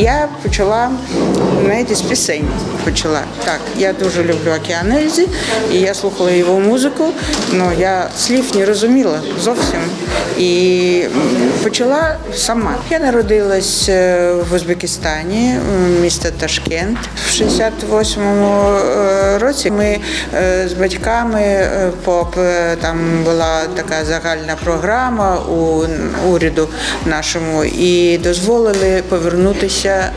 Я почала знаєте, з пісень. Почала так. Я дуже люблю Океан Ельзи, і я слухала його музику, але я слів не розуміла зовсім. І почала сама. Я народилась е, в Узбекистані, місто Ташкент. В 68-му е, році ми е, з батьками поп там була така загальна програма у уряду нашому і дозволили повернутися е,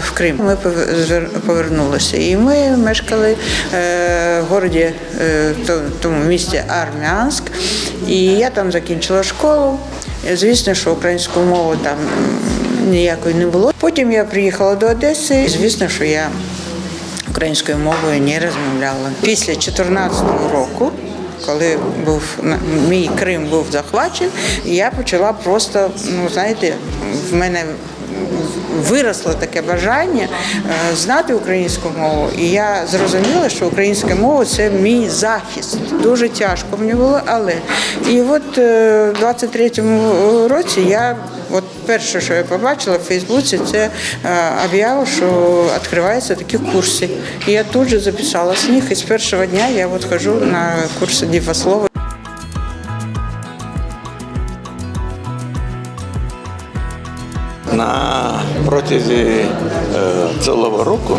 в Крим. Ми повернулися, і ми мешкали е, в городі, е, тому місті Армянськ. І я там закінчила школу. Звісно, що українську мову там ніякої не було. Потім я приїхала до Одеси. Звісно, що я українською мовою не розмовляла. Після 2014 року, коли був мій Крим був захвачений, я почала просто, ну знаєте, в мене виросло таке бажання е, знати українську мову, і я зрозуміла, що українська мова це мій захист. Дуже тяжко мені було, але і от е, в 23-му році я от перше, що я побачила в Фейсбуці, це е, об'яву, що відкриваються такі курси. І я тут же записалась в них, і з першого дня я от хожу на курси дівослова. На протязі е, цілого року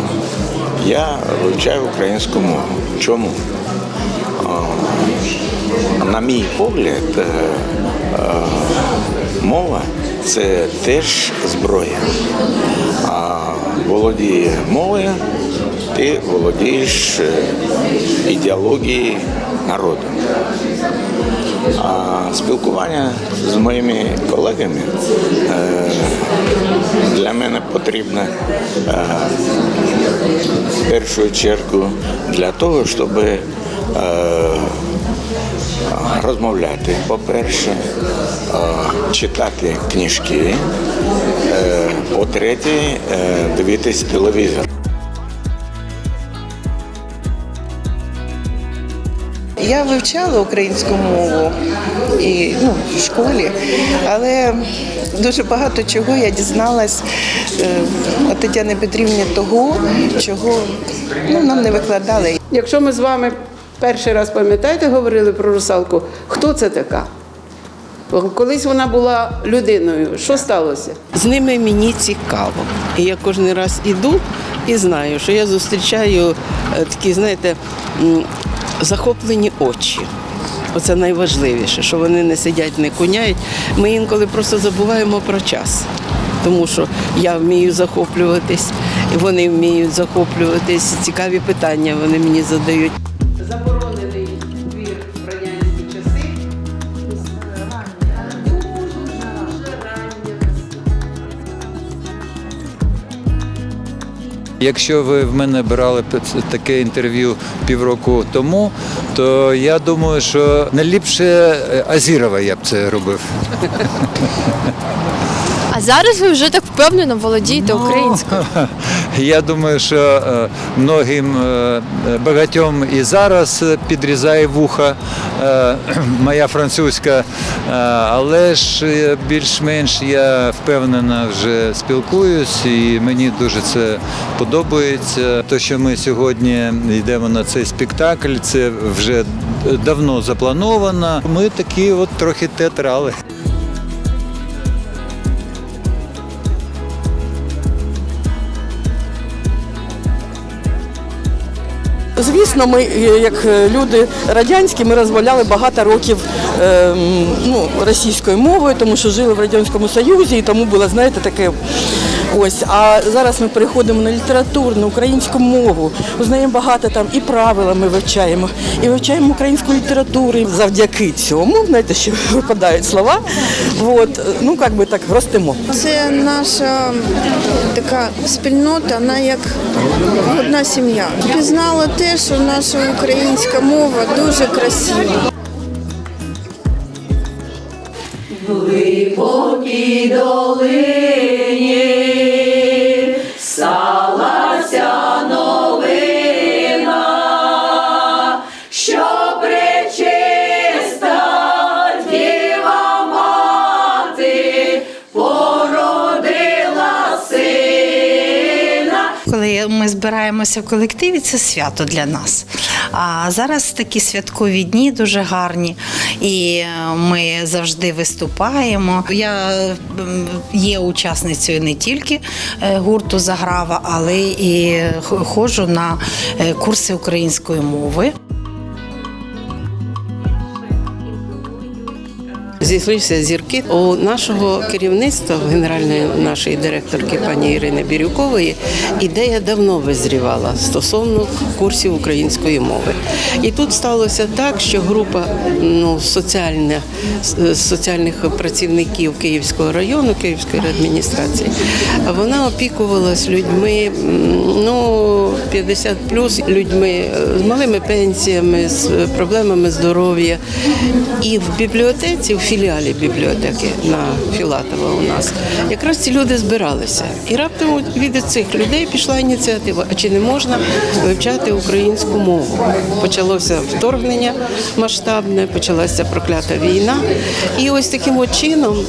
я вивчаю українську мову. Чому? На мій погляд, е, е, мова це теж зброя. А володіє мовою, ти володієш ідеологією народу. А спілкування з моїми колегами е, для мене потрібно е, в першу чергу для того, щоб е, розмовляти, по-перше, читати книжки, по-третє, дивитись телевізор. Я вивчала українську мову і ну, в школі, але дуже багато чого я дізналась е, Тетяни Петрівні того, чого ну, нам не викладали. Якщо ми з вами перший раз пам'ятаєте, говорили про русалку, хто це така? Колись вона була людиною. Що сталося? З ними мені цікаво. І я кожен раз іду і знаю, що я зустрічаю е, такі, знаєте, захоплені очі. Оце найважливіше, що вони не сидять, не куняють. Ми інколи просто забуваємо про час. Тому що я вмію захоплюватись, вони вміють захоплюватись. Цікаві питання вони мені задають. Якщо ви в мене брали таке інтерв'ю півроку тому, то я думаю, що найліпше е, Азірова я б це робив. Зараз ви вже так впевнено володієте українською. Я думаю, що е, многим е, багатьом і зараз підрізає вуха е, моя французька, але ж більш-менш я впевнено вже спілкуюсь і мені дуже це подобається. Те, що ми сьогодні йдемо на цей спектакль, це вже давно заплановано. Ми такі от трохи театрали. Звісно, ми, е, як е, люди радянські, ми розмовляли багато років е, ну, російською мовою, тому що жили в Радянському Союзі, і тому було, знаєте, таке. Ось, а зараз ми переходимо на літературну українську мову. Узнаємо багато там і правила ми вивчаємо, і вивчаємо українську літературу. Завдяки цьому, знаєте, що випадають слова. От, ну як би так ростемо. Це наша така спільнота, вона як одна сім'я. Пізнала те, що наша українська мова дуже красива. Глибокій долині сталася новина, що мати породила сина. ми збираємося в колективі, це свято для нас. А зараз такі святкові дні дуже гарні, і е, ми завжди виступаємо. Я є учасницею не тільки е, гурту Заграва, але і х- ходжу на е, курси української мови. Зійшлися зірки у нашого керівництва, генеральної нашої директорки пані Ірини Бірюкової, ідея давно визрівала стосовно курсів української мови. І тут сталося так, що група ну, соціальна, соціальних працівників Київського району, Київської адміністрації, вона опікувалась людьми ну, 50 плюс людьми з малими пенсіями, з проблемами здоров'я. І в бібліотеці, в філіалі бібліотеки на Філатова у нас, якраз ці люди збиралися. І раптом від цих людей пішла ініціатива, а чи не можна вивчати українську мову? Почалося вторгнення масштабне, почалася проклята війна. І ось таким от чином е,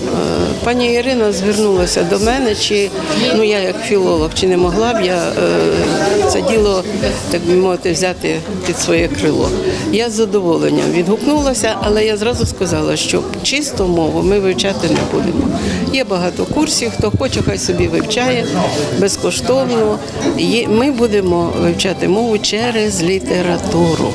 пані Ірина звернулася до мене, чи ну я як філолог, чи не могла б я е, це діло, так би мовити, взяти під своє крило. Я з задоволенням відгукнулася, але я зразу сказала, що чисту мову ми вивчати не будемо. Є багато курсів, хто хоче, хай собі вивчає безкоштовно. Ми будемо вивчати мову через літературу.